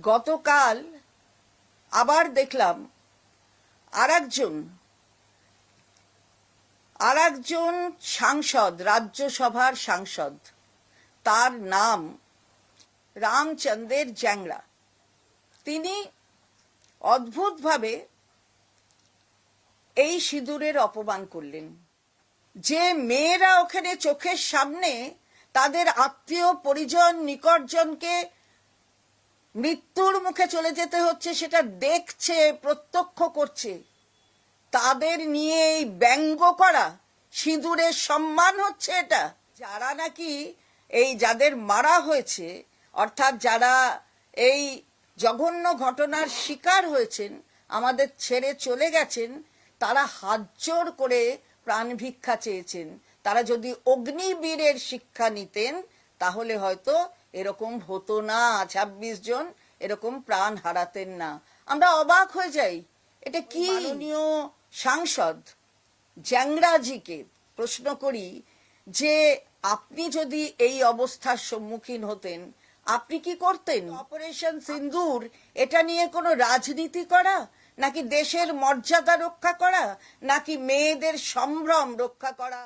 গতকাল আবার দেখলাম আর একজন আর একজন সাংসদ, রাজ্যসভার সাংসদ। তার নাম রামচন্দ্রের জ্যাংড়া তিনি অদ্ভুতভাবে এই সিঁদুরের অপমান করলেন। যে মেয়েরা ওখানে চোখের সামনে তাদের আত্মীয় পরিজন, নিকটজনকে মৃত্যুর মুখে চলে যেতে হচ্ছে, সেটা দেখছে, প্রত্যক্ষ করছে। তাদের নিয়ে এই ব্যঙ্গ করা, সিঁদুরের সম্মান হচ্ছে এটা। যারা নাকি এই যাদের মারা হয়েছে, অর্থাৎ যারা এই জঘন্য ঘটনার শিকার হয়েছেন, আমাদের ছেড়ে চলে গেছেন, তারা হাত করে প্রাণ ভিক্ষা চেয়েছেন। তারা যদি অগ্নিবীরের শিক্ষা নিতেন, তাহলে হয়তো এরকম হতো না ছাব্বিশ জন এরকম প্রাণ হারাতেন না। আমরা অবাক হয়ে যাই এটা কি মাননীয় সাংসদ জ্যাংরাজিকে প্রশ্ন করি যে আপনি যদি এই অবস্থার সম্মুখীন হতেন আপনি কি করতেন? অপারেশন সিন্দুর এটা নিয়ে কোনো রাজনীতি করা? নাকি দেশের মর্যাদা রক্ষা করা? নাকি মেয়েদের সম্ভ্রম রক্ষা করা?